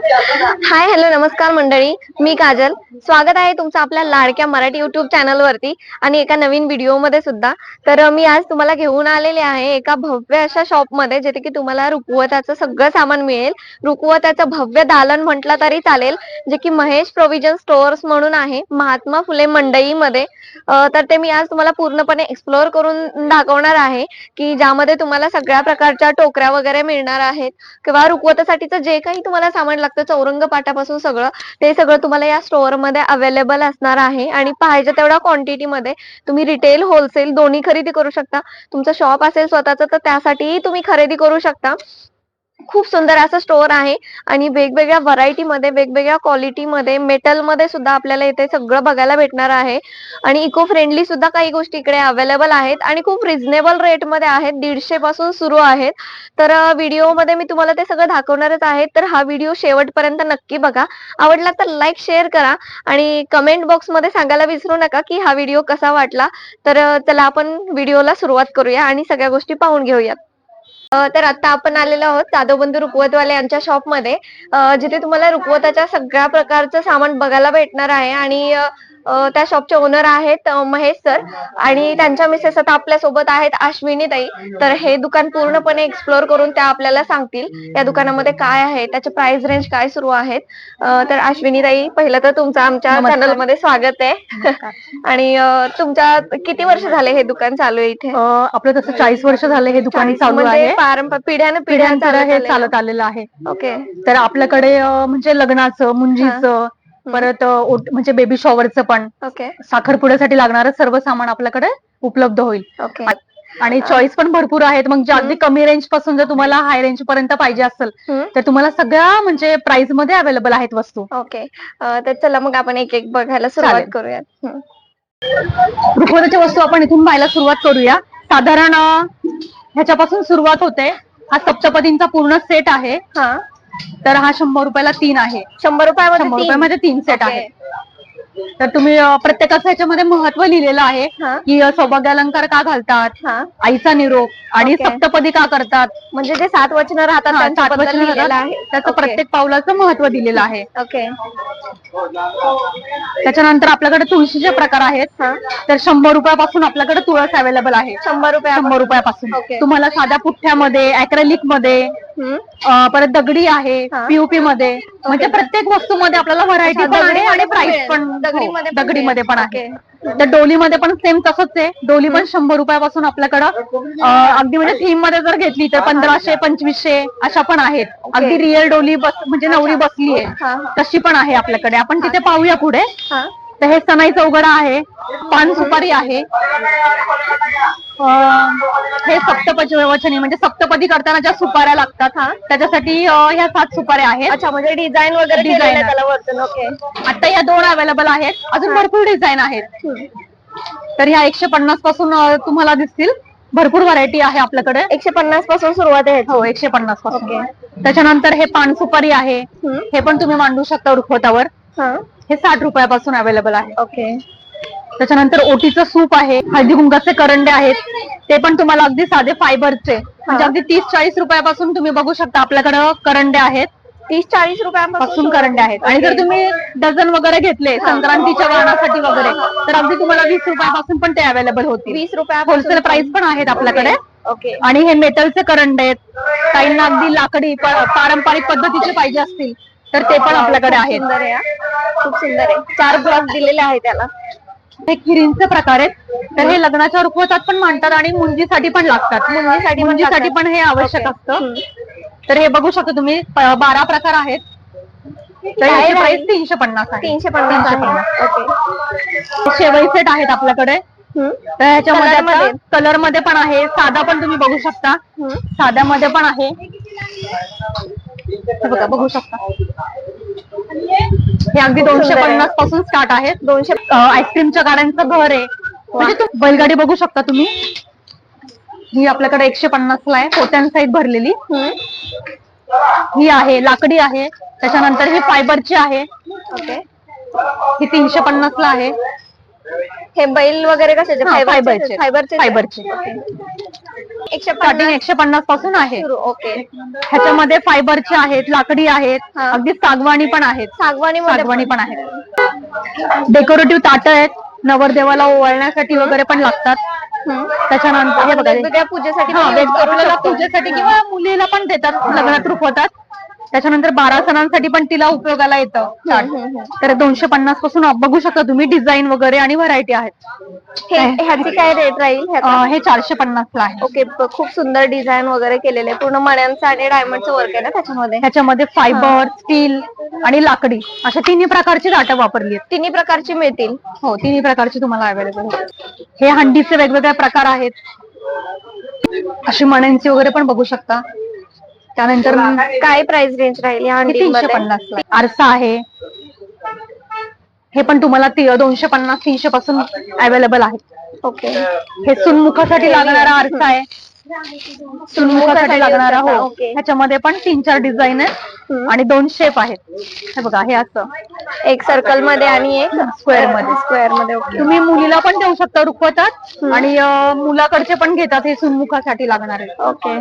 Hi hello नमस्कार मंडळी. मी काजल. स्वागत आहे तुमचं आपल्या लाडक्या मराठी युट्यूब चॅनल वरती आणि एका नवीन व्हिडिओमध्ये सुद्धा. तर मी आज तुम्हाला घेऊन आलेले आहे एका भव्य अशा शॉपमध्ये जिथे की तुम्हाला रुकवताचं सगळं सामान मिळेल. रुकवताचं भव्य दालन म्हटलं तरी चालेल जे की महेश प्रोव्हिजन स्टोअर्स म्हणून आहे महात्मा फुले मंडईमध्ये. मध्ये तर ते मी आज तुम्हाला पूर्णपणे एक्सप्लोअर करून दाखवणार आहे की ज्यामध्ये तुम्हाला सगळ्या प्रकारच्या टोकऱ्या वगैरे मिळणार आहेत. किंवा रुकवतासाठीचं जे काही तुम्हाला सामान लागतं चौरंग पाटापासून सगळं ते सगळं तुम्हाला या स्टोअरमध्ये अवेलेबल असणार आहे. आणि पाहिजे तेवढ्या क्वांटिटी मध्ये तुम्ही रिटेल होलसेल दोन्ही खरेदी करू शकता. तुमचं शॉप असेल स्वतःच तर त्यासाठीही तुम्ही खरेदी करू शकता. खूप सुंदर असं स्टोअर आहे आणि वेगवेगळ्या व्हरायटी मध्ये वेगवेगळ्या क्वालिटी मध्ये मेटलमध्ये सुद्धा आपल्याला इथे सगळं बघायला भेटणार आहे. आणि इको फ्रेंडली सुद्धा काही गोष्टी इकडे अवेलेबल आहेत आणि खूप रिझनेबल रेटमध्ये आहेत. दीडशे पासून सुरू आहेत. तर व्हिडिओमध्ये मी तुम्हाला ते सगळं दाखवणारच आहे. तर हा व्हिडिओ शेवटपर्यंत नक्की बघा. आवडला तर लाईक शेअर करा आणि कमेंट बॉक्समध्ये सांगायला विसरू नका की हा व्हिडिओ कसा वाटला. तर चला आपण व्हिडिओला सुरुवात करूया आणि सगळ्या गोष्टी पाहून घेऊयात. तर आता आपण आलेलो आहोत जाधवबंधू रुकवतवाले यांच्या शॉपमध्ये. जिथे तुम्हाला रुकवताच्या सगळ्या प्रकारचं सामान बघायला भेटणार आहे. आणि त्या शॉपचे ओनर आहेत महेश सर आणि त्यांच्या मिसेस आता आपल्यासोबत आहेत अश्विनी ताई. तर हे दुकान पूर्णपणे एक्सप्लोर करून त्या आपल्याला सांगतील या दुकानामध्ये काय आहे त्याचे प्राइस रेंज काय सुरू आहेत. तर अश्विनी ताई पहिलं तर तुमचं आमच्या नमस्कार. चॅनलमध्ये स्वागत आहे. आणि तुमच्या किती वर्ष झाले हे दुकान चालू आहे इथे? आपलं तसं चाळीस वर्ष झाले हे दुकान चालू म्हणजे आहे. पारंपरिक पिढ्याने पिढ्या पिढ्यांतर हे चालत आलेलं आहे. ओके. तर आपल्याकडे म्हणजे लग्नाचं मुंजीचं परत ओट- म्हणजे बेबी शॉवरचं पण. ओके. साखरपुड्यासाठी लागणारं सर्व सामान आपल्याकडे उपलब्ध होईल. ओके. आणि चॉईस पण भरपूर आहेत. मग जे अगदी कमी रेंजपासून जर तुम्हाला हाय रेंज पर्यंत पाहिजे असेल हम्म. तर तुम्हाला सगळ्या म्हणजे प्राइसमध्ये अवेलेबल आहेत वस्तू. ओके. अं, तर चला मग आपण एक एक बघायला सुरुवात चालेल. करूयात. हम्म. रुखवताच्या वस्तू आपण इथून पाहायला सुरुवात करूया. साधारण अं, ह्याच्यापासून सुरुवात होते. हा सप्तपदींचा पूर्ण सेट आहे. हा. तर हा शंभर रुपयाला तीन आहे शंभर रुपयामध्ये शंभर तीन? रुपयामध्ये तीन सेट. आहे तर तुम्ही प्रत्येकाचं ह्याच्यामध्ये महत्त्व लिहिलेलं आहे हा. की अं, सौभाग्यालंकार का घालतात? हा. आईचा निरोप आणि. सप्तपदी का करतात? म्हणजे जे सात वचन राहतात हा, त्यांच्याबद्दल सात वचनं लिहिलेलं राहतात. आहे. त्याचं. प्रत्येक पावलाचं महत्त्व दिलेलं आहे. ओके. त्याच्यानंतर आपल्याकडे तुळशीचे प्रकार आहेत. हा. तर शंभर रुपयापासून आपल्याकडे तुळस अवेलेबल आहे. शंभर रुपया शंभर रुपयापासून. तुम्हाला साध्या पुठ्ठ्यामध्ये अॅक्रेलिकमध्ये हम्म. अं, परत दगडी आहे हा. पीओपी मध्ये. म्हणजे प्रत्येक वस्तूमध्ये आपल्याला व्हरायटी पण आहे आणि प्राइस. पण. दगडीमध्ये हो, पण दगडीमध्ये पण. आहे. तर डोलीमध्ये पण सेम तसंच आहे. डोली पण शंभर रुपयापासून आपल्याकडं अं, अगदी म्हणजे थीममध्ये जर घेतली तर पंधराशे पंचवीसशे अशा पण आहेत. अगदी रिअल डोली बस म्हणजे नवरी बसली आहे हा. तशी पण आहे आपल्याकडे. आपण तिथे पाहूया पुढे. हा. तर हे सनाई चौघडा आहे. पान सुपारी आहे. हे सप्तपदी वचनी म्हणजे सप्तपदी करताना ज्या सुपाऱ्या लागतात त्याच्यासाठी अं, ह्या सात सुपाऱ्या आहेत. अच्छा म्हणजे डिझाईन वगैरे आहे. त्याला वरतून ओके आता या दोन अवेलेबल आहेत. अजून भरपूर डिझाईन आहेत. तर ह्या एकशे पन्नासपासून तुम्हाला दिसतील. भरपूर व्हरायटी आहे आपल्याकडे. एकशे पन्नासपासून सुरुवात आहे हो एकशे पन्नासपासून. त्याच्यानंतर हे पान सुपारी आहे. हे पण तुम्ही मांडू शकता रुखवतावर हा. हे साठ रुपयापासून अवेलेबल आहे. ओके. त्याच्यानंतर ओटीचं सूप आहे हळदी कुंकाचे करंडे आहेत ते पण तुम्हाला अगदी साधे फायबरचे. म्हणजे अगदी तीस चाळीस रुपयापासून तुम्ही बघू शकता आपल्याकडे करंडे आहेत. तीस चाळीस रुपयापासून पासून करंडे आहेत. आणि जर तुम्ही डझन वगैरे घेतले संक्रांतीच्या वाणासाठी वगैरे तर अगदी तुम्हाला वीस रुपयापासून पण ते अवेलेबल होतील. वीस रुपया होलसेल प्राइस पण आहेत आपल्याकडे. ओके. आणि हे मेटलचे करंडे आहेत. काहींना अगदी लाकडी पारंपरिक पद्धतीचे पाहिजे असतील. तर ते पण आपल्याकडे आहेत. सुंदर आहे हा. खूप सुंदर आहे. चार ब्लॉक दिलेले आहे त्याला. हे खिरींचे प्रकार आहेत. तर हे लग्नाच्या रुखवतात पण मांडतात आणि मुंजीसाठी पण लागतात. मुंजीसाठी पण मुंजीसाठी लागतात. पण हे आवश्यक ओके. असतं. तर हे बघू शकता तुम्ही प- बारा प्रकार आहेत. तर काय याची राहील? प्राइस तीनशे पन्नास आहे. तीनशे पन्नास तीनशे आहे ओके. शेवई सेट आहेत आपल्याकडे. हम्म. तर ह्याच्यामध्ये? कलरमध्ये पण आहे. साधा पण तुम्ही बघू शकता. हम्म. साध्यामध्ये पण आहे. बघा बघू शकता. हे अगदी दोनशे. पन्नासपासून स्टार्ट आहेत. दोनशे आईस्क्रीमच्या गाड्यांचं घर आहे. म्हणजे बैलगाडी बघू शकता तुम्ही. ही आपल्याकडे एकशे पन्नास ला आहे. पोत्यां साईड भरलेली. ही आहे लाकडी आहे. त्याच्यानंतर ही फायबरची आहे. ओके. ही तीनशे पन्नास ला आहे. हे बैल वगैरे कशाचे? फायबरचे फायबरचे एकशे स्टार्टिंग एकशे पन्नासपासून आहे. सुरू ओके ह्याच्यामध्ये फायबरचे आहेत लाकडी आहेत हा. अगदी सागवानी पण आहेत. सागवानी सागवानी पण. आहेत. डेकोरेटिव्ह ताट आहेत नवरदेवाला ओवाळण्यासाठी वगैरे पण लागतात. त्याच्यानंतर हे बघा हे- वेगवेगळ्या पूजेसाठी हा पण use वेग- करू आपल्याला शकतो. पूजेसाठी किंवा मुलीला पण देतात लग्नात रुखवतात त्याच्यानंतर बारा सणांसाठी पण तिला उपयोगाला येतं. हम्म, हम्म, तर दोनशे पन्नासपासून बघू शकता तुम्ही डिझाईन वगैरे आणि व्हरायटी आहेत. हे ह्याची काय रेट राहील? ह्याचा अं, हे चारशे पन्नास ला आहे. ओके प- खूप सुंदर डिझाईन वगैरे केलेले. पूर्ण मण्यांचं आणि डायमंडचं वर्क आहे ना त्याच्यामध्ये? ह्याच्यामध्ये फायबर स्टील आणि लाकडी अशा तिन्ही प्रकारची ताटं वापरली आहेत. तिन्ही प्रकारची मिळतील. हो तिन्ही प्रकारची तुम्हाला अवेलेबल हे हंडीचे वेगवेगळे प्रकार आहेत. अशी मण्यांची वगैरे पण बघू शकता. त्यानंतर काय प्राइस रेंज राहील या तीनशे पन्नास ला. आरसा आहे. हे पण तुम्हाला ती- दोनशे पन्नास तीनशे पासून अवेलेबल आहे. ओके. हे सुनमुखासाठी लागणारा आरसा आहे. सुनमुखासाठी लागणारा हो ओके. ह्याच्यामध्ये पण तीन चार डिझाईन आहेत हम्म. आणि दोन शेप आहेत. हे बघा हे असं. एक सर्कलमध्ये आणि एक स्क्वेअरमध्ये. स्क्वेअरमध्ये ओके तुम्ही मुलीला पण देऊ शकता रुखवतात आणि अं, मुलाकडचे पण घेतात हे सुनमुखासाठी लागणारे. ओके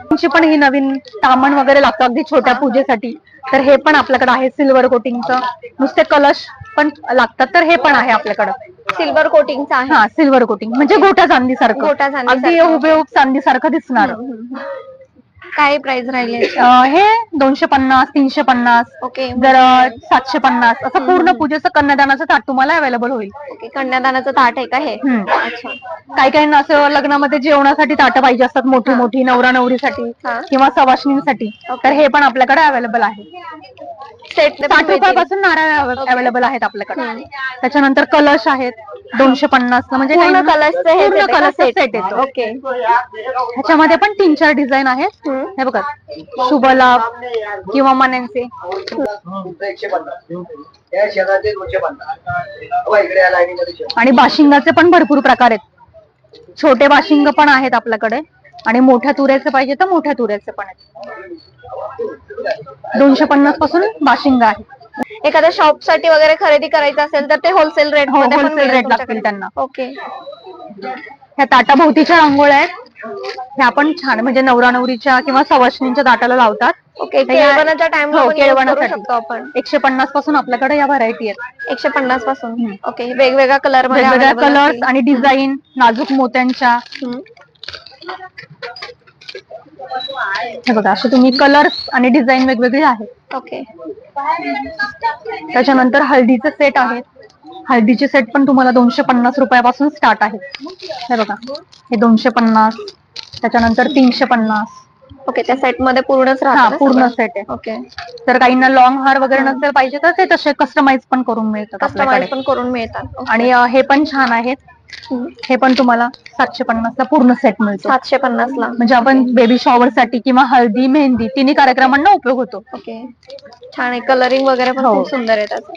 तुमची पण ही नवीन तामण वगैरे लागतं अगदी छोट्या पूजेसाठी. तर हे पण आपल्याकडे आहे सिल्वर कोटिंगचं नुसते कलश पण लागतात तर हे पण आहे आपल्याकडं. सिल्वर कोटिंगचा आहे. हा सिल्वर कोटिंग. म्हणजे गोटा चांदी सारखं गोटा चांदीसारखं. अगदी हुबेहूब चांदी सारखं दिसणार. काय प्राइस राहील? अं, हे दोनशे पन्नास तीनशे पन्नास ओके जर सातशे पन्नास. असं पूर्ण पूजेचं कन्यादानाचं ताट तुम्हाला अवेलेबल होईल. ओके कन्यादानाचं ताट आहे का हे? हम्म. अच्छा. काही काही असं लग्नामध्ये जेवणासाठी ताटं पाहिजे असतात मोठी मोठी नवरा नवरीसाठी हा. किंवा सवाशणींसाठी ओके. तर हे पण आपल्याकडे अवेलेबल आहे. सेट साठ रुपयापासून नारळ अवेलेबल आहेत आपल्याकडे. त्याच्यानंतर कलश आहेत दोनशे पन्नास म्हणजे पूर्ण काही- कलशचं हे पूर्ण set आहे का? कलशचं set? सेट येतो. ओके ह्याच्यामध्ये पण तीन चार डिझाईन आहेत. हम्म. हे बघा. शुभ लाभ किंवा शेजार. आणि बाशिंगाचे पण भरपूर प्रकार आहेत. छोटे बाशिंग पण आहेत आपल्याकडे. आणि मोठ्या तुऱ्याचे पाहिजे तर मोठ्या तुऱ्याचे पण आहेत. दोनशे पन्नासपासून बाशिंग आहे. एखाद्या शॉपसाठी वगैरे खरेदी करायचं असेल तर ते होलसेल रेट हो, मध्ये पण wholesale मिळेल rate लागतील. त्यांना. ओके ह्या ताटाभोवतीच्या रांगोळ्या आहेत. ह्या पण छान म्हणजे नवरा नवरीच्या किंवा सवाशणींच्या ताटाला लावतात. ओके तर या- केळवणाच्या टाइम हो, करू केळवणासाठी. शकतो आपण. एकशे पन्नासपासून आपल्याकडे या व्हरायटी आहेत. एकशे पन्नासपासून? ओके वेगवेगळ्या कलरमध्ये वेगवेगळ्या available कलर्स असतील. आणि डिझाईन नाजूक मोत्यांच्या. हम्म. हे बघा असे तुम्ही कलर्स आणि डिझाईन वेगवेगळे आहेत. ओके. त्याच्यानंतर हळदीचे सेट आहेत. हळदीचे सेट पण तुम्हाला दोनशे पन्नास रुपयापासून स्टार्ट आहेत हे बघा. हे दोनशे पन्नास त्याच्यानंतर तीनशे पन्नास ओके त्या सेटमध्ये पूर्णच हा पूर्ण सेट आहे. ओके तर काहींना लॉंग हार वगैरे नसेल पाहिजे तर ते तसे कस्टमाइज पण करून मिळतात कस्टमाइज आपल्याकडे पण करून मिळतात. आणि अं, हे पण छान आहेत. हम्म. हे पण तुम्हाला सातशे पन्नास ला पूर्ण सेट मिळतो. सातशे पन्नास ला म्हणजे आपण बेबी शॉवर साठी किंवा हळदी मेहंदी तिन्ही कार्यक्रमांना उपयोग होतो. ओके छान आहे. कलरिंग वगैरे पण हो. खूप सुंदर आहे त्याचं.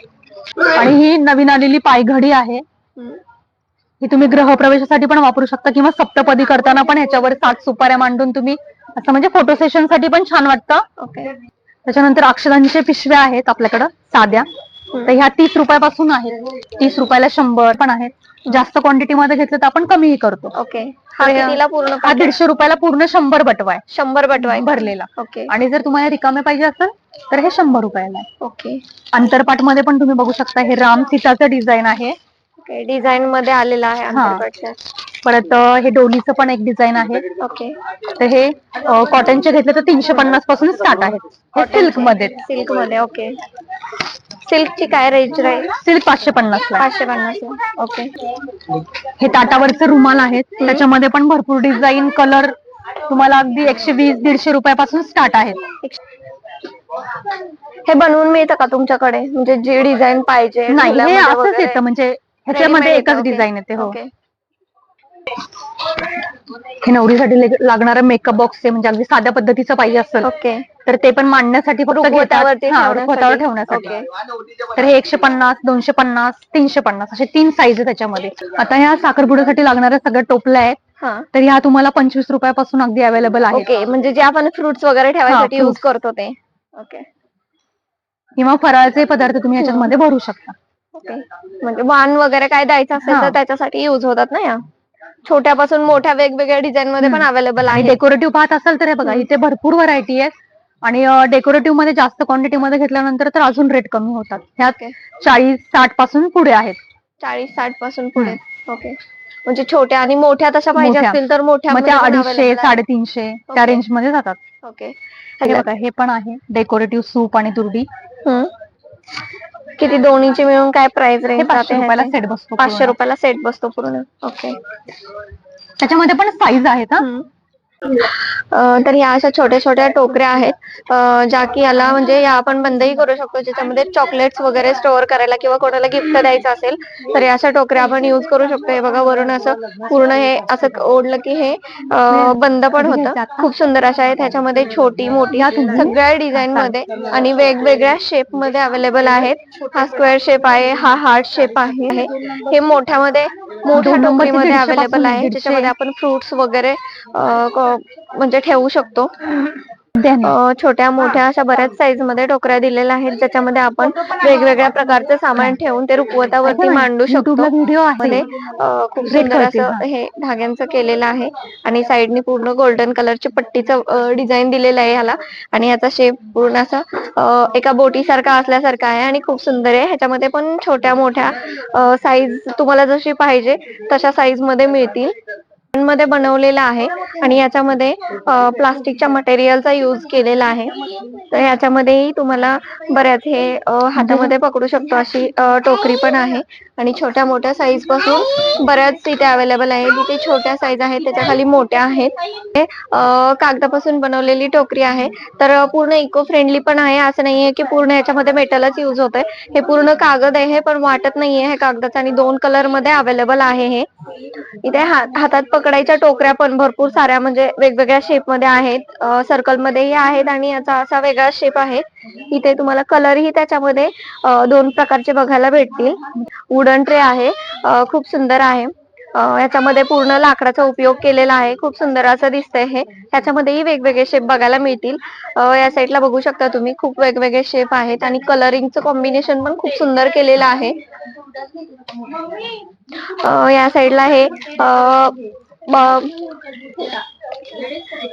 आणि ही नवीन आलेली पायघडी आहे. ही तुम्ही गृहप्रवेशासाठी पण वापरू शकता किंवा सप्तपदी करताना पण ह्याच्यावर सात सुपाऱ्या मांडून तुम्ही असं म्हणजे फोटो सेशनसाठी पण छान वाटतं. ओके. त्याच्यानंतर अक्षरांचे पिशव्या आहेत आपल्याकडं साध्या. तर ह्या तीस रुपयापासून आहेत. तीस रुपयाला शंभर पण आहेत. जास्त क्वांटिटी मध्ये घेतलं तर आपण कमीही करतो. ओके. हा पूर्ण? दीडशे रुपयाला पूर्ण शंभर बटवाय शंभर बटवाय भरलेला. ओके. आणि जर तुम्हाला रिकामे पाहिजे असेल तर हे शंभर रुपयाला आहे. ओके. अंतरपाठमध्ये पण तुम्ही बघू शकता हे राम सीताचं डिझाईन आहे. ओके डिझाईन मध्ये आलेला आहे हा. परत अं, हे डोलीचं पण एक डिझाईन आहे. ओके. तर हे कॉटनचे घेतले तर तीनशे पन्नासपासून स्टार्ट आहेत हे सिल्कमध्ये सिल्कमध्ये ओके. सिल्कची काय रेंज राहील? सिल्क पाचशे पन्नास ला. आहे. पाचशे पन्नास ला. ओके. हे ताटावरचे रुमाल आहेत. त्याच्यामध्ये पण भरपूर डिझाईन कलर तुम्हाला अगदी एकशे वीस दीडशे रुपयापासून स्टार्ट आहेत. हे बनवून मिळतं का तुमच्याकडे म्हणजे जी डिझाईन पाहिजे नाही हे असंच वगैरे? येतं म्हणजे ह्याच्यामध्ये Readymade एकच okay. डिझाईन येते हो. हे नवरीसाठी लागणारं मेकअप बॉक्स आहे म्हणजे अगदी साध्या पद्धतीचं पाहिजे असेल ओके तर ते पण मांडण्यासाठी फक्त घेतात रुखवतावरती हा, ठेवण्यासाठी. रुखवतावर ठेवण्यासाठी ओके तर हे एकशे पन्नास दोनशे पन्नास तीनशे पन्नास असे तीन साईज आहे त्याच्यामध्ये आता ह्या साखरपुड्यासाठी लागणाऱ्या सगळ्या टोपल्या आहेत हा तर ह्या तुम्हाला पंचवीस रुपयापासून अगदी अवेलेबल आहेत ओके म्हणजे जे आपण फ्रुट्स वगैरे ठेवायसाठी हा, युज fruits. करतो ते ओके किंवा फराळाचे पदार्थ तुम्ही याच्यामध्ये भरू शकता. ओके म्हणजे वाण वगैरे काय द्यायचं असेल हा. तर त्याच्यासाठी युज होतात ना या. छोट्यापासून मोठ्या वेगवेगळ्या डिझाईन मध्ये पण अवेलेबल आणि आहे डेकोरेटिव्ह पाहत असाल तर हे बघा. इथे भरपूर व्हरायटी आहे. आणि डेकोरेटिव्हमध्ये जास्त क्वांटिटी मध्ये घेतल्यानंतर तर अजून रेट कमी होतात. ह्यात ओके चाळीस साठपासून पुढे आहेत. चाळीस साठपासून पुढे. ओके म्हणजे छोट्या आणि मोठ्या तशा पाहिजे मोठ्या. असतील तर मोठ्या मग त्या मध्ये पण अडीचशे. साडेतीनशे त्या ओके. रेंजमध्ये जातात. ओके हे बघा हे पण आहे. डेकोरेटिव्ह सूप आणि तुरडी. हम्म. किती दोन्हीची मिळून काय प्राइस रेंज पाचशे रुपयाला सेट बसतो पाचशे. रुपयाला सेट बसतो पूर्ण. ओके त्याच्यामध्ये पण साईज आहेत हा. तर ह्या अशा छोट्या छोट्या टोकऱ्या आहेत. ज्या की याला म्हणजे या आपण बंदही करू शकतो. ज्याच्यामध्ये चॉकलेट्स वगैरे स्टोअर करायला किंवा कोणाला गिफ्ट द्यायचं असेल तर या अशा टोकऱ्या आपण युज करू शकतो. हे बघा वरून असं पूर्ण हे असं ओढलं की हे बंद पण होतं. खूप सुंदर अशा आहेत. ह्याच्यामध्ये छोटी मोठी सगळ्या डिझाईन मध्ये आणि वेगवेगळ्या शेपमध्ये अवेलेबल आहेत. हा स्क्वेअर शेप आहे हा हार्ट शेप आहे. हे मोठ्यामध्ये मोठ्या टोकरीमध्ये अवेलेबल आहे. ज्याच्यामध्ये आपण फ्रुट्स वगैरे म्हणजे ठेवू शकतो. छोट्या मोठ्या अशा बऱ्याच साईजमध्ये टोकऱ्या दिलेल्या आहेत. ज्याच्यामध्ये आपण वेगवेगळ्या प्रकारचं सामान ठेवून ते ना, मांडू शकतो. मध्ये अं, खूप सुंदर असं हा. धाग्यांचं केलेलं आहे. आणि साईडनी पूर्ण गोल्डन कलरची पट्टीचं डिझाईन दिलेलं आहे ह्याला. आणि याचा शेप पूर्ण असा एका बोटी सारखा असल्यासारखा आहे आणि खूप सुंदर आहे. ह्याच्यामध्ये पण छोट्या मोठ्या साईज तुम्हाला जशी पाहिजे तशा साईजमध्ये मिळतील. मध्ये बनवलेला आहे आणि याच्यामध्ये प्लास्टिकच्या मटेरियलचा यूज केलेला आहे. तर याच्यामध्येही तुम्हाला बऱ्याच हे हातामध्ये पकडू शकतो अशी टोकरी पण आहे. आणि छोट्या मोठ्या साईजपासून बऱ्याच इथे अवेलेबल आहे. जिथे छोट्या साईज आहेत त्याच्याखाली मोठ्या आहेत. हे, कागदापासून बनवलेली टोकरी आहे. तर पूर्ण इको फ्रेंडली पण आहे. असं नाहीये की पूर्ण याच्यामध्ये मेटलच यूज होत हे पूर्ण कागद आहे पण वाटत नाहीये. हे कागदाचं आणि दोन कलरमध्ये अवेलेबल आहे हे. इथे हात हातात पकडायच्या टोकऱ्या पण भरपूर साऱ्या म्हणजे वेगवेगळ्या शेपमध्ये आहेत. सर्कल मध्येही आहेत आणि याचा असा वेगळा शेप आहे. इथे तुम्हाला कलरही त्याच्यामध्ये दोन प्रकारचे बघायला भेटतील. वुडन ट्रे आहे. खूप सुंदर आहे. याच्यामध्ये पूर्ण लाकडाचा उपयोग केलेला आहे. खूप सुंदर असं दिसतंय हे. त्याच्यामध्येही वेगवेगळे शेप बघायला मिळतील. या साईडला बघू शकता तुम्ही. खूप वेगवेगळे शेप आहेत आणि कलरिंगचं कॉम्बिनेशन पण खूप सुंदर केलेलं आहे. या साईडला हे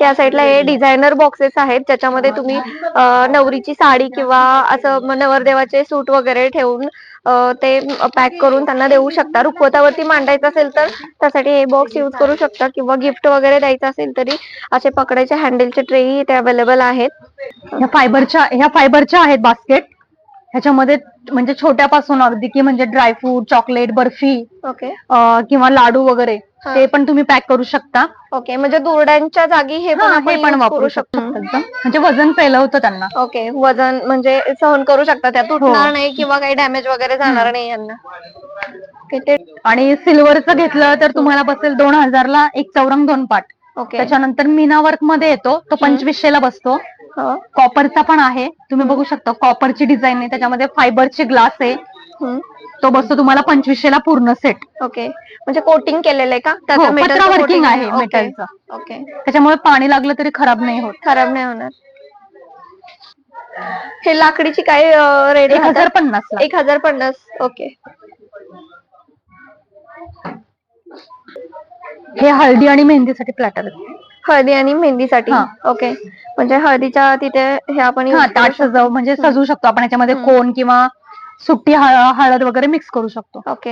या साईडला हे डिझायनर बॉक्सेस आहेत. ज्याच्यामध्ये तुम्ही नवरीची साडी किंवा असं नवरदेवाचे सूट वगैरे ठेवून ते पॅक करून त्यांना देऊ शकता. रुखवतावरती मांडायचं असेल तर त्यासाठी हे बॉक्स यूज करू शकता किंवा गिफ्ट वगैरे द्यायचं असेल तरी असे पकडायचे हँडलचे ट्रेही इथे अवेलेबल आहेत. ह्या फायबरच्या ह्या फायबरच्या आहेत बास्केट. ह्याच्यामध्ये म्हणजे छोट्यापासून अगदी की म्हणजे dry fruit chocolate barfi okay अं, किंवा लाडू वगैरे हा. ते पण तुम्ही पॅक करू शकता. ओके म्हणजे दुरड्यांच्या जागी हे पण हा, आपण हे पण use वापरू शकतो एकदम म्हणजे वजन पेलवतं त्यांना. ओके वजन म्हणजे सहन करू शकता त्या तुटणार हो. नाही किंवा काही डॅमेज वगैरे जाणार नाही यांना. ओके ते आणि सिल्वरचं घेतलं तर तुम्हाला बसेल दोन हजारला एक चौरंग दोन पाट ओके त्याच्यानंतर मीना वर्कमध्ये येतो तो पंचवीसशेला बसतो. हो. कॉपरचा पण आहे. तुम्ही बघू शकता कॉपरची डिझाईन आहे. त्याच्यामध्ये फायबरचे ग्लास आहे. तो बसतो तुम्हाला पंचवीसशेला पूर्ण सेट ओके. म्हणजे कोटिंग केलेलं आहे का? त्याचं हो, metal चं पत्रा working coating आहे ओके. metalचं. ओके. त्याच्यामुळे पाणी लागलं तरी खराब नाही होत. खराब नाही होणार. हे लाकडीची काय रेट एक हजार पन्नास ला एक हजार पन्नास. ओके. हे हळदी आणि मेहंदीसाठी प्लॅटर हळदी आणि मेहंदीसाठी. हा. ओके. म्हणजे हळदीच्या तिथे हे आपण हा करू ताट सजाव म्हणजे सजवू शकतो आपण. याच्यामध्ये हम्म. कोण किंवा सुट्टी हळ- हळद वगैरे मिक्स करू शकतो. शकतो. ओके.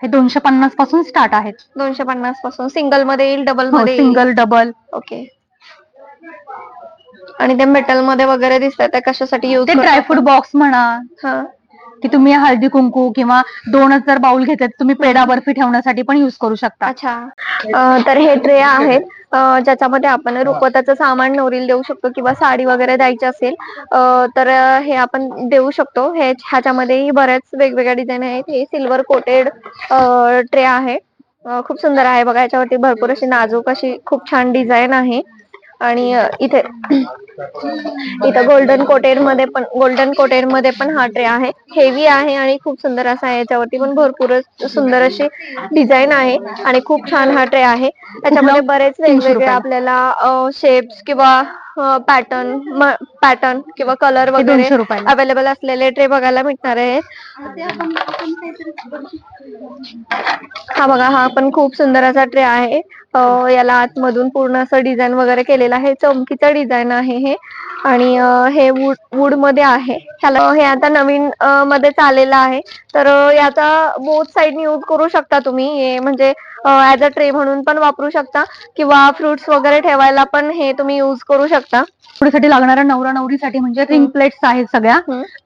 हे दोनशे पन्नासपासून स्टार्ट आहेत. दोनशे पन्नासपासून. सिंगलमध्ये येईल डबल हो मध्ये येईल. Single double okay. आणि ते मेटलमध्ये वगैरे दिसतात ते कशासाठी युज ते ड्रायफ्रूट बॉक्स म्हणा. हा. की तुम्ही हळदी कुंकू किंवा दोनच जर बाउल घेतले तर तुम्ही पेढा बर्फी ठेवण्यासाठी पण युज करू शकता. अच्छा. अं, तर हे ट्रे आहेत. ज्याच्यामध्ये आपण रुखवताचं सामान नवरीला देऊ शकतो किंवा साडी वगैरे द्यायची असेल अं, तर हे आपण देऊ शकतो. हे ह्याच्यामध्येही बऱ्याच वेगवेगळ्या डिझाईन आहेत. हे सिल्वर कोटेड ट्रे आहे. खूप सुंदर आहे बघा. याच्यावरती भरपूर अशी नाजूक अशी खूप छान डिझाईन आहे. आणि इथे इथं गोल्डन कोटेडमध्ये पण गोल्डन कोटेडमध्ये पण हा ट्रे आहे. हेवी आहे आणि खूप सुंदर असा आहे. याच्यावरती पण भरपूर सुंदर अशी डिझाईन आहे आणि खूप छान हा ट्रे आहे. त्याच्यामध्ये बरेच वेगवेगळे. आपल्याला शेप्स किंवा पॅटर्न पॅटर्न किंवा कलर वगैरे दोनशे रुपयाला. अवेलेबल असलेले ट्रे बघायला भेटणार आहेत हा बघा हा पण खूप सुंदर असा ट्रे आहे. अं, याला आतमधून पूर्ण असं डिझाईन वगैरे केलेलं आहे. चमकीचं डिझाईन आहे हे. आणि हे वूड वूडमध्ये आहे. ह्याला हे आता नवीन मध्ये चाललेलं आहे. तर याचा बोथ साइड यूज करू शकता तुम्ही. हे म्हणजे ऍज अ ट्रे म्हणून पण वापरू शकता. किंवा फ्रुट्स वगैरे ठेवायला पण हे तुम्ही यूज करू शकता. साठी लागणाऱ्या नवरा नवरीसाठी म्हणजे रिंग प्लेट्स आहेत सगळ्या.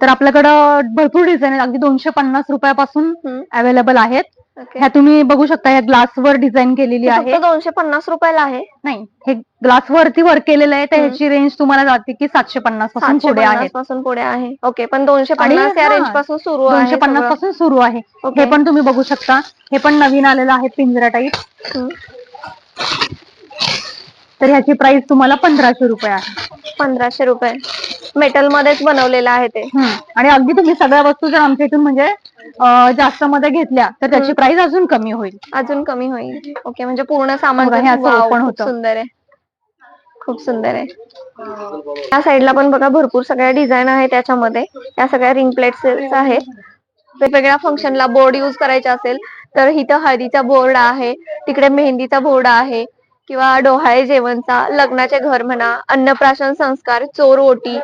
तर आपल्याकडं भरपूर डिझाईन आहेत. अगदी दोनशे पन्नास रुपयापासून. अवेलेबल आहेत. ह्या तुम्ही बघू शकता ह्या ग्लासवर डिझाईन केलेली आहे दोनशे पन्नास रुपयाला आहे नाही हे ग्लास वरती वर्क केलेलं आहे तर. ह्याची रेंज तुम्हाला जाते की सातशे पन्नासपासून पुढे आहे पासून पुढे आहे ओके पण दोनशे पन्नास या रेंजपासून सुरू आहे दोनशे पन्नास. पासून सुरू आहे. हे पण तुम्ही बघू शकता हे पण नवीन आलेलं आहे पिंजरा टाईप. तर ह्याची प्राइस तुम्हाला पंधराशे रुपये आहे. पंधराशे रुपये. मेटल मध्येच बनवलेलं आहे ते. हम्म. आणि अगदी तुम्ही सगळ्या वस्तू जर आमच्या इथून म्हणजे अं, जास्त मध्ये घेतल्या तर त्याची प्राइस अजून कमी होईल. अजून कमी होईल. ओके म्हणजे पूर्ण सामान बघा, हे असं Wow, open खूप होतं. सुंदर आहे. खूप सुंदर आहे. या साईडला पण बघा भरपूर सगळ्या डिझाईन आहे त्याच्यामध्ये. या सगळ्या रिंग प्लेट्स आहेत. वेगवेगळ्या फंक्शनला बोर्ड यूज करायचा असेल तर इथं हळदीचा बोर्ड आहे तिकडे मेहंदीचा बोर्ड आहे किंवा डोहाळे जेवणचा लग्नाचे घर म्हणा अन्नप्राशन संस्कार चोर ओटी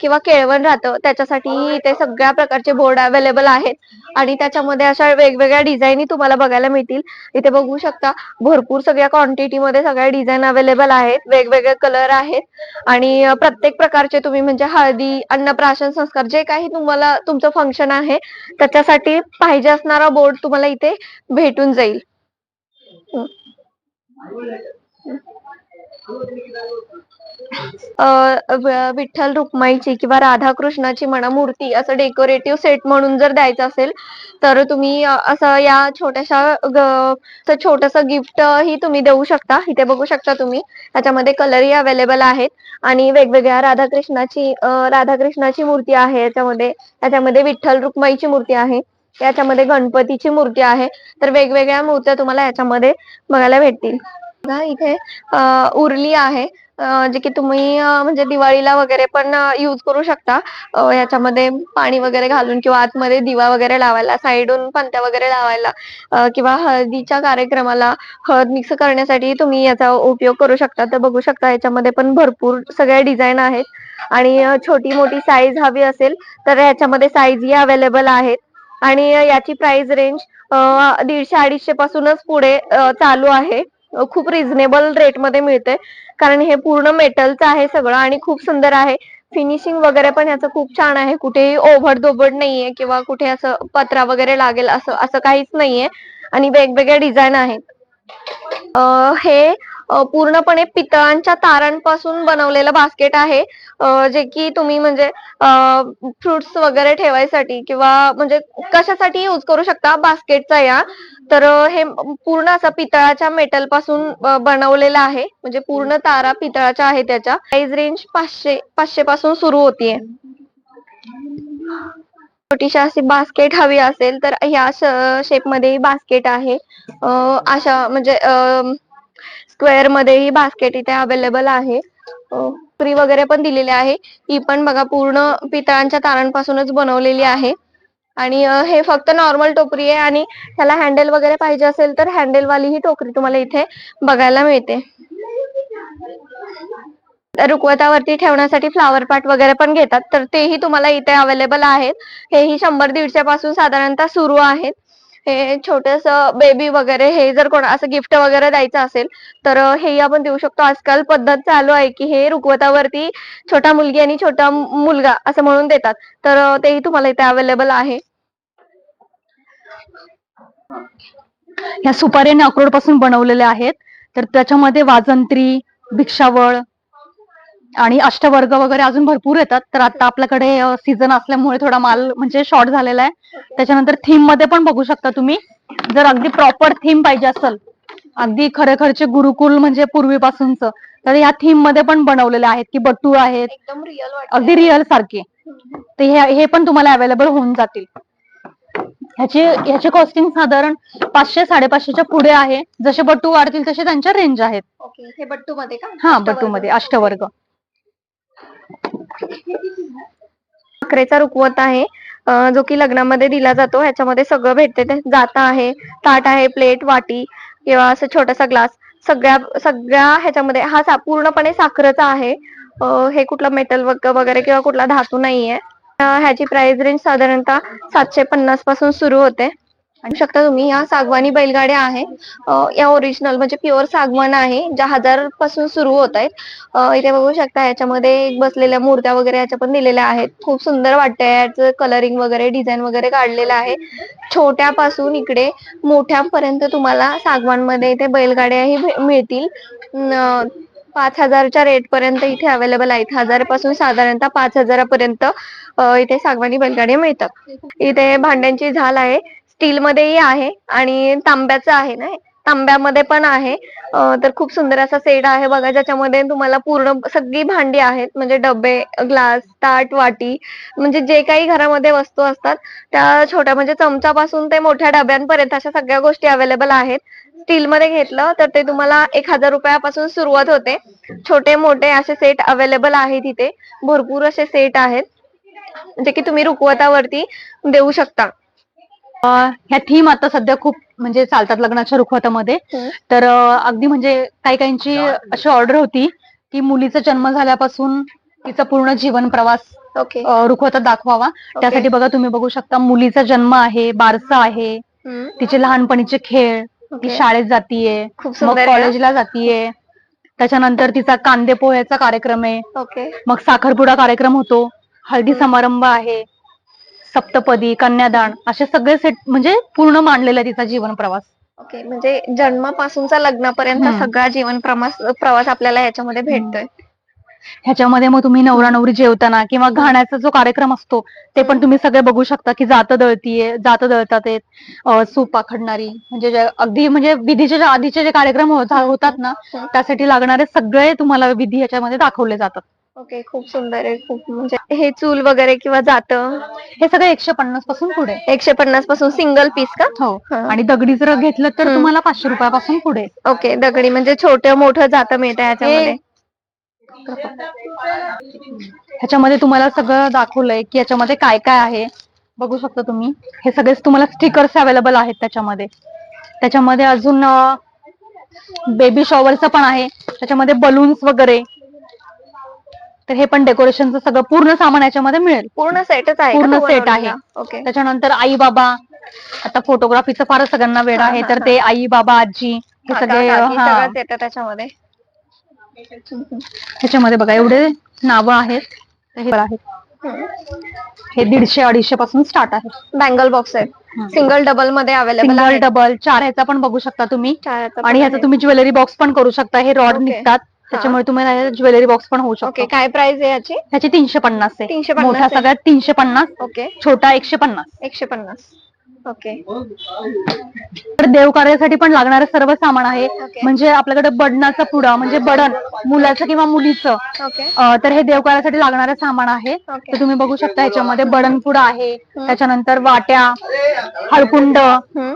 किंवा केळवण राहतं त्याच्यासाठी इथे सगळ्या प्रकारचे बोर्ड अवेलेबल आहेत. आणि त्याच्यामध्ये अशा वेगवेगळ्या डिझाईन तुम्हाला बघायला मिळतील. इथे बघू शकता भरपूर सगळ्या क्वांटिटी मध्ये सगळ्या डिझाईन अवेलेबल आहेत वेगवेगळे कलर आहेत. आणि प्रत्येक प्रकारचे तुम्ही म्हणजे हळदी अन्नप्राशन संस्कार जे काही तुम्हाला तुमचं फंक्शन आहे त्याच्यासाठी पाहिजे असणारा बोर्ड तुम्हाला इथे भेटून जाईल. विठ्ठल रुक्माईची किंवा राधा कृष्णाची म्हणा मूर्ती असं डेकोरेटिव्ह सेट म्हणून जर द्यायचं असेल तर तुम्ही असं या छोट्याशा छोटस गिफ्ट ही तुम्ही देऊ शकता. इथे बघू शकता तुम्ही. त्याच्यामध्ये कलरही अवेलेबल आहेत. आणि वेगवेगळ्या राधाकृष्णाची राधाकृष्णाची मूर्ती आहे याच्यामध्ये. त्याच्यामध्ये विठ्ठल रुक्माईची मूर्ती आहे. याच्यामध्ये गणपतीची मूर्ती आहे. तर वेगवेगळ्या मूर्त्या तुम्हाला याच्यामध्ये बघायला भेटतील. बघा इथे उरली आहे. जे की तुम्ही म्हणजे दिवाळीला वगैरे पण यूज करू शकता. याच्यामध्ये पाणी वगैरे घालून किंवा आतमध्ये दिवा वगैरे लावायला साईडून पंत्या वगैरे लावायला किंवा हळदीच्या कार्यक्रमाला हळद मिक्स करण्यासाठी तुम्ही याचा उपयोग करू शकता. तर बघू शकता याच्यामध्ये पण भरपूर सगळ्या डिझाईन आहेत. आणि छोटी मोठी साईज हवी असेल तर याच्यामध्ये साईजही अवेलेबल आहेत. आणि याची प्राइस रेंज दीडशे अडीचशे पासूनच पुढे चालू आहे. खूप रिझनेबल रेटमध्ये मिळते. कारण हे पूर्ण मेटलचं आहे सगळं आणि खूप सुंदर आहे. फिनिशिंग वगैरे पण याचं खूप छान आहे. कुठेही ओव्हर दोबड नाहीये किंवा कुठे असं पत्रा वगैरे लागेल असं असं काहीच नाहीये. आणि वेगवेगळ्या डिझाईन आहेत. हे पूर्णपणे पितळांच्या तारांपासून बनवलेलं बास्केट आहे. जे की तुम्ही म्हणजे फ्रुट्स वगैरे ठेवायसाठी किंवा म्हणजे कशासाठी यूज करू शकता बास्केटचा या. तर हे पूर्ण असं पितळाच्या मेटलपासून बनवलेलं आहे. म्हणजे पूर्ण तारा पितळाच्या आहे त्याच्या. प्राइस रेंज पाचशे पाचशे पासून सुरू होतीये. छोटीशी अशी बास्केट हवी असेल तर ह्या शेपमध्ये बास्केट आहे. अशा म्हणजे स्क्वेअरमध्ये ही बास्केट इथे अवेलेबल आहे. फ्री वगैरे पण दिलेली आहे. ही पण बघा पूर्ण पितळांच्या तारांपासूनच बनवलेली आहे. आणि हे फक्त नॉर्मल टोकरी आहे आणि त्याला हँडल वगैरे पाहिजे असेल तर हँडल वाली ही टोकरी तुम्हाला इथे बघायला मिळते. रुकवतावरती ठेवण्यासाठी फ्लावर पाट वगैरे पण घेतात. तर तेही तुम्हाला इथे अवेलेबल आहेत. हेही शंभर दीडशे पासून साधारणतः सुरू आहेत. हे छोटस बेबी वगैरे हे जर कोणा असं गिफ्ट वगैरे द्यायचं असेल तर हेही आपण देऊ शकतो. आजकाल पद्धत चालू आहे की हे रुकवतावरती छोटा मुलगी आणि छोटा मुलगा असं म्हणून देतात. तर तेही तुम्हाला इथे अवेलेबल आहे. ह्या सुपारी आणि अक्रोडपासून बनवलेल्या आहेत. तर त्याच्यामध्ये वाजंत्री भिक्षावळ आणि अष्टवर्ग वगैरे अजून भरपूर येतात. तर आता आपल्याकडे सीझन असल्यामुळे थोडा माल म्हणजे शॉर्ट झालेला आहे. त्याच्यानंतर थीममध्ये पण बघू शकता तुम्ही. जर अगदी प्रॉपर थीम पाहिजे असेल अगदी खरेखरचे गुरुकुल म्हणजे पूर्वीपासूनच तर ह्या थीममध्ये पण बनवलेले आहेत की बट्टू आहेत. अगदी रिअल सारखे. तर हे पण तुम्हाला अवेलेबल होऊन जातील. ह्याची ह्याची कॉस्टिंग साधारण पाचशे साडेपाचशेच्या पुढे आहे. जसे बट्टू वाढतील तसे त्यांच्या रेंज आहेत. हे बट्टू मध्ये का? हा बट्टू मध्ये अष्टवर्ग. साखरेचा रुकवत आहे. जो की लग्नामध्ये दिला जातो. ह्याच्यामध्ये सगळं भेटते. जाता आहे ताट आहे प्लेट वाटी किंवा असं छोटासा ग्लास. सगळ्या सगळ्या ह्याच्यामध्ये हा सा पूर्णपणे साखरेचा आहे. हे कुठलं मेटल वगैरे किंवा कुठला धातू नाहीये. ह्याची प्राइस रेंज साधारणतः सातशे पन्नासपासून सुरू होते. आणि शकता तुम्ही या सागवानी बैलगाड्या आहे या ओरिजिनल म्हणजे प्युअर सागवान आहे ज्या हजारपासून सुरू होत आहेत. इथे बघू शकता याच्यामध्ये बसलेल्या मूर्त्या वगैरे याच्या पण दिलेल्या आहेत. खूप सुंदर वाटतंय याचं कलरिंग वगैरे डिझाईन वगैरे काढलेलं आहे. छोट्यापासून इकडे मोठ्यापर्यंत तुम्हाला सागवानमध्ये इथे बैलगाड्याही मिळतील. पाच हजारच्या रेट पर्यंत इथे अवेलेबल आहेत. हजारपासून साधारणतः पाच हजारापर्यंत इथे सागवानी बैलगाड्या मिळतात. इथे भांड्यांची झाल आहे. स्टील मध्येही आहे आणि तांब्याचं आहे ना? तांब्यामध्ये पण आहे. तर खूप सुंदर असा सेट आहे बघा ज्याच्यामध्ये तुम्हाला पूर्ण सगळी भांडी आहेत म्हणजे डबे ग्लास ताट वाटी म्हणजे जे काही घरामध्ये वस्तू असतात त्या छोट्या म्हणजे चमचापासून ते मोठ्या डब्यांपर्यंत अशा सगळ्या गोष्टी अवेलेबल आहेत. स्टील मध्ये घेतलं तर ते तुम्हाला एक हजार रुपयापासून सुरुवात होते. छोटे मोठे असे सेट अवेलेबल आहेत इथे भरपूर असे सेट आहेत जे की तुम्ही रुकवतावरती देऊ शकता. ह्या थीम आता सध्या खूप म्हणजे चालतात लग्नाच्या रुखवतामध्ये. हम्म. तर अगदी म्हणजे काही काहींची अशी ऑर्डर होती की मुलीचा जन्म झाल्यापासून तिचा पूर्ण जीवन प्रवास रुखवतात दाखवावा. त्यासाठी बघा तुम्ही बघू शकता मुलीचा जन्म आहे बारसा आहे तिचे लहानपणीचे खेळ ती. शाळेत जातीये मग? कॉलेजला जातीये. त्याच्यानंतर तिचा कांदे पोह्याचा कार्यक्रम आहे. ओके. मग साखरपुडा कार्यक्रम होतो. हळदी समारंभ आहे. सप्तपदी कन्यादान असे सगळे सेट म्हणजे पूर्ण मांडलेला आहे तिचा जीवन प्रवास. ओके म्हणजे जन्मापासूनचा लग्नापर्यंत. सगळा जीवन प्रवास प्रवास आपल्याला याच्यामध्ये भेटतोय. ह्याच्यामध्ये मग तुम्ही नवरा नवरी जेवताना किंवा घाण्याचा जो कार्यक्रम असतो ते पण तुम्ही सगळे बघू शकता की जात दळतीये जात दळतात सूप पाखडणारी म्हणजे अगदी म्हणजे विधीचे आधीचे जे कार्यक्रम होत- होतात ना त्यासाठी लागणारे सगळे तुम्हाला विधी याच्यामध्ये दाखवले जातात. ओके खूप सुंदर आहे. खूप म्हणजे हे चूल वगैरे किंवा जात. हे सगळे एकशे पन्नासपासून पुढे. एकशे पन्नासपासून सिंगल पीस का? हो. हा. आणि दगडी जर घेतलं तर हम्म. तुम्हाला पाचशे रुपयापासून पुढे. ओके दगडी म्हणजे छोटं मोठं जातं मिळतं याच्यामध्ये. ह्याच्यामध्ये तुम्हाला सगळं दाखवलंय की याच्यामध्ये काय काय आहे. बघू शकता तुम्ही. हे सगळेच तुम्हाला स्टिकर्स अवेलेबल आहेत त्याच्यामध्ये. त्याच्यामध्ये अजून बेबी शॉवरचं पण आहे. त्याच्यामध्ये बलून्स वगैरे. तर हे पण डेकोरेशनचं सगळं पूर्ण सामान याच्यामध्ये मिळेल. पूर्ण सेटच आहे पूर्ण बनवलेला? आहे. ओके त्याच्यानंतर आई बाबा आता फोटोग्राफीचं फारच सगळ्यांना वेळ आहे तर ते आई बाबा आजी हे सगळे हा, त्याच्यामध्ये. ह्याच्यामध्ये बघा एवढे नावं आहेत. हे आहेत. हे दीडशे अडीचशे पासून स्टार्ट आहे. बँगल बॉक्स आहे. सिंगल डबलमध्ये अवेलेबल सिंगल डबल चार ह्याचा पण बघू शकता तुम्ही. आणि ह्याचा. तुम्ही ज्वेलरी बॉक्स पण करू शकता. हे रॉड. निघतात. त्याच्यामुळे तुम्हाला ज्वेलरी बॉक्स पण होऊ शकतो. ओके काय प्राइस आहे याची? ह्याची तीनशे पन्नास आहे. 350 मोठा आहे. सगळ्यात तीनशे पन्नास ओके. छोटा एकशे पन्नास. एकशे पन्नास. ओके. तर देवकार्यासाठी पण लागणारं सर्व सामान आहे. म्हणजे आपल्याकडे बडणाचा पुडा म्हणजे बडण मुलाचं किंवा मुलीचं ओके. अं, तर हे देवकार्यासाठी लागणारं सामान आहे. तर तुम्ही बघू शकता ह्याच्यामध्ये बडणपुडा आहे. त्याच्यानंतर वाट्या हळकुंड हम्म.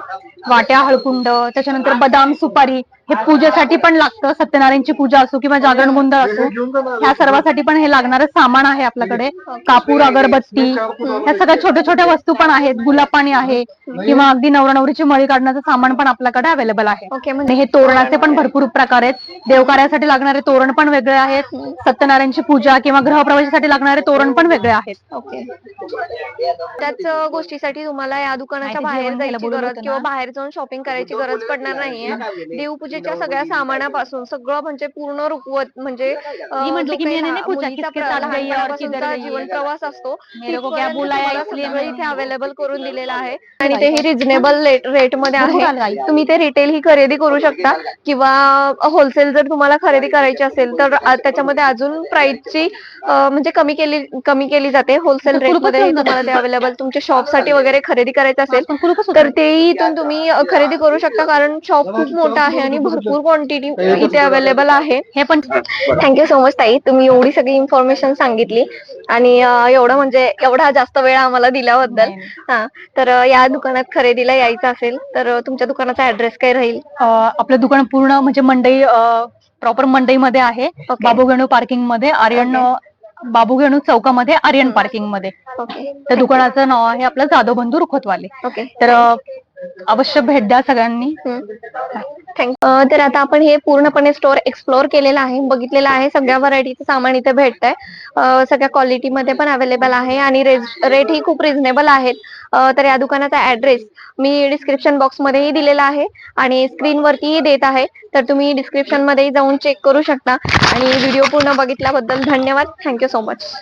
वाट्या हळकुंड त्याच्यानंतर बदाम सुपारी हे पूजेसाठी पण लागतं. सत्यनारायणची पूजा असो किंवा जागरण गोंधळ असो ह्या सर्वासाठी पण हे लागणारं सामान आहे आपल्याकडे. कापूर अगरबत्ती ह्या सगळ्या छोट्या छोट्या वस्तू पण आहेत. गुलाब पाणी आहे किंवा अगदी नवरा नवरीची मळी काढण्याचं सामान पण आपल्याकडे अवेलेबल आहे. ओके म्हणजे हे तोरणाचे पण भरपूर प्रकार आहेत. देवकार्यासाठी लागणारे तोरण पण वेगळे आहेत. सत्यनारायणची पूजा किंवा गृहप्रवेशासाठी लागणारे तोरण पण वेगळे आहेत. ओके. त्याच गोष्टीसाठी तुम्हाला या दुकानाच्या बाहेर गरज होतं किंवा? बाहेर जाऊन शॉपिंग करायची गरज पडणार नाहीये. देवपूजेच्या सगळ्या सामानापासून सगळं म्हणजे पूर्ण रुकवत म्हणजे जीवन. प्रवास असतो. इथे अवेलेबल करून दिलेलं आहे. आणि तेही रिझनेबल रेटमध्ये आहे. तुम्ही ते रिटेल ही खरेदी करू शकता. किंवा होलसेल जर तुम्हाला खरेदी करायची असेल तर त्याच्यामध्ये अजून प्राइसची म्हणजे कमी केली कमी केली जाते. होलसेल रेटमध्ये. तुम्हाला ते अवेलेबल तुमच्या शॉपसाठी वगैरे खरेदी करायचं असेल. तर तेही इथून तुम्ही खरेदी करू शकता. कारण शॉप खूप मोठा आहे आणि भरपूर क्वांटिटी इथे अवेलेबल आहे. हे पण थँक्यू सो मच ताई. तुम्ही एवढी सगळी इन्फॉर्मेशन सांगितली. आणि अ, एवढं म्हणजे एवढा जास्त वेळ आम्हाला दिल्याबद्दल. हा तर अ, या दुकानात खरेदीला यायचं असेल तर अ, तुमच्या दुकानाचा ऍड्रेस काय राहील? अं, आपलं दुकान पूर्ण म्हणजे मंडई प्रॉपर मंडईमध्ये आहे. Okay. बाबू गणू पार्किंगमध्ये आर्यन बाबू घेणू चौकामध्ये आर्यन पार्किंगमध्ये. ओके त्या दुकानाचं नाव आहे आपलं जाधव बंधू रुखतवाले. ओके तर अं, अवश्य भेट द्या सगळ्यांनी. थँक्यू तर आता आपण हे पूर्णपणे स्टोअर एक्सप्लोर केलेलं आहे बघितलेलं आहे सगळ्या व्हरायटीचं सामान इथे भेटत आहे सगळ्या क्वालिटीमध्ये पण अवेलेबल आहे आणि रेट ही खूप रिझनेबल आहेत. तर या दुकानाचा ऍड्रेस मी डिस्क्रिप्शन बॉक्स मध्येही दिलेला आहे आणि स्क्रीनवरतीही देत आहे. तर तुम्ही डिस्क्रिप्शनमध्ये जाऊन चेक करू शकता. आणि व्हिडिओ पूर्ण बघितल्याबद्दल धन्यवाद. Thank you so much